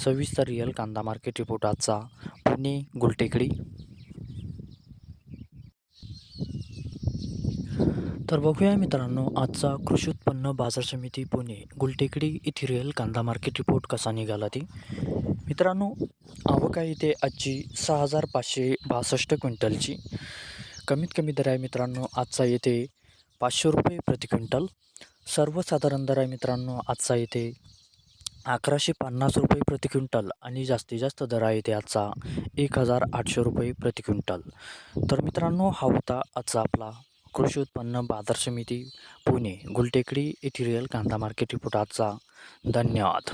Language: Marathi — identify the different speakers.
Speaker 1: सविस्तर रिअल कांदा मार्केट रिपोर्ट आजचा. पुणे गुलटेकडी. तर बघूया मित्रांनो आजचा कृषी उत्पन्न बाजार समिती पुणे गुलटेकडी येथे रिअल कांदा मार्केट रिपोर्ट कसा निघाला ती. मित्रांनो आवक आहे इथे आजची सहा हजार पाचशे बासष्ट क्विंटलची. कमीत कमी दर आहे मित्रांनो आजचा येथे पाचशे रुपये प्रति क्विंटल. सर्वसाधारण दर आहे मित्रांनो आजचा येथे अकराशे पन्नास रुपये प्रति क्विंटल आणि जास्तीत जास्त दर आहे त्याचा एक हजार आठशे रुपये प्रति क्विंटल. तर मित्रांनो हा होता आजचा आपला कृषी उत्पन्न बाजार समिती पुणे गुलटेकडी इथिरियल कांदा मार्केट रिपोर्ट आजचा. धन्यवाद.